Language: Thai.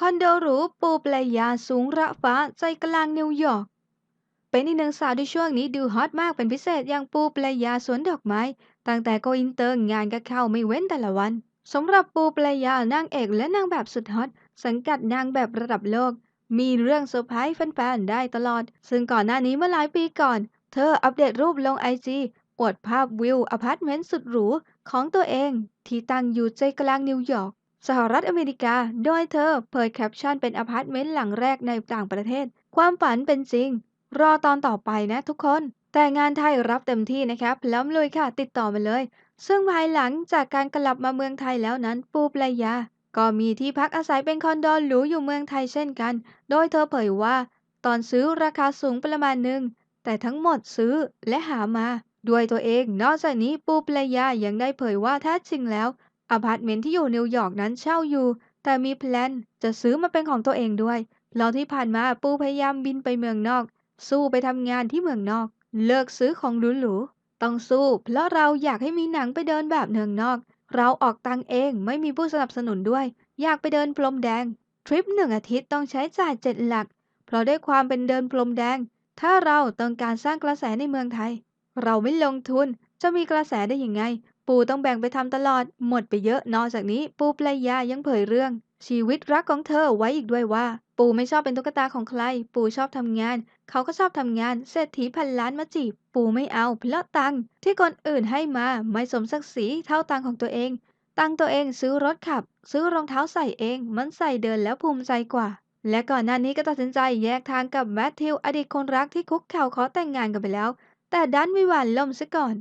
คอนโดหรูปูปลายาสูงระฟ้าใจกลางนิวยอร์ก เป็นอีกหนึ่งสาวที่ช่วงนี้ดูฮอตมากเป็นพิเศษอย่างปูปลายาสวนดอกไม้ ตั้งแต่โกอินเตอร์งานก็เข้าไม่เว้นแต่ละวันสำหรับปูปลายานางเอกและนางแบบสุดฮอตสังกัดนางแบบระดับโลก มีเรื่องเซอร์ไพรส์แฟนๆได้ตลอด ซึ่งก่อนหน้านี้เมื่อหลายปีก่อน เธออัปเดตรูปลงไอจีอวดภาพวิวอพาร์ตเมนต์สุดหรูของตัวเอง ที่ตั้งอยู่ใจกลางนิวยอร์ก สหรัฐอเมริกา โดยเธอเผยแคปชั่นเป็นอพาร์ตเมนต์หลังแรกในต่างประเทศ ความฝันเป็นจริง รอตอนต่อไปนะทุกคน แต่งานไทยรับเต็มที่นะครับพร้มลุยค่ะติดต่อมาเลย ซึ่งภายหลังจากการกลับมาเมืองไทยแล้วนั้นปูปลายา ก็มีที่พักอาศัยเป็นคอนโดหรูอยู่เมืองไทยเช่นกัน โดยเธอเผยว่า ตอนซื้อราคาสูงประมาณหนึ่งแต่ทั้งหมดซื้อและหามา ด้วยตัวเอง นอกจากนี้ปูปลายายังได้เผยว่าแท้จริงแล้ว อพาร์ตเมนต์ที่อยู่นิวยอร์กนั้นเช่าอยู่ แต่มีแพลนจะซื้อมาเป็นของตัวเองด้วยแล้วที่ผ่านมาปูพยายามบินไปเมืองนอก สู้ไปทำงานที่เมืองนอก เลิกซื้อของหรูๆต้องสู้เพราะเราอยากให้มีหนังไปเดินแบบเมืองนอก เราออกตังเองไม่มีผู้สนับสนุนด้วย อยากไปเดินพรมแดง ทริปหนึ่งอาทิตย์ต้องใช้จ่ายเจ็ดหลัก เพราะด้วยความเป็นเดินพรมแดง ถ้าเราต้องการสร้างกระแสในเมืองไทย เราไม่ลงทุนจะมีกระแสได้ยังไง ปูต้องแบ่งไปทำตลอด หมดไปเยอะ นอกจากนี้ปูปลายายังเผยเรื่อง ชีวิตรักของเธอไว้อีกด้วยว่า ปูไม่ชอบเป็นตุ๊กตาของใคร ปูชอบทำงาน เขาก็ชอบทำงาน เศรษฐีพันล้านมาจีบ ปูไม่เอาเพราะตังที่คนอื่นให้มาไม่สมศักดิ์ศรีเท่าตังของตัวเอง ตังตัวเองซื้อรถขับ ซื้อรองเท้าใส่เอง มันใส่เดินแล้วภูมิใจกว่าและก่อนหน้านี้ก็ตัดสินใจแยกทางกับแมทธิวอดีตคนรักที่คุกเข่าขอแต่งงานกันไปแล้ว แต่ดันวิวาห์ล่มซะก่อน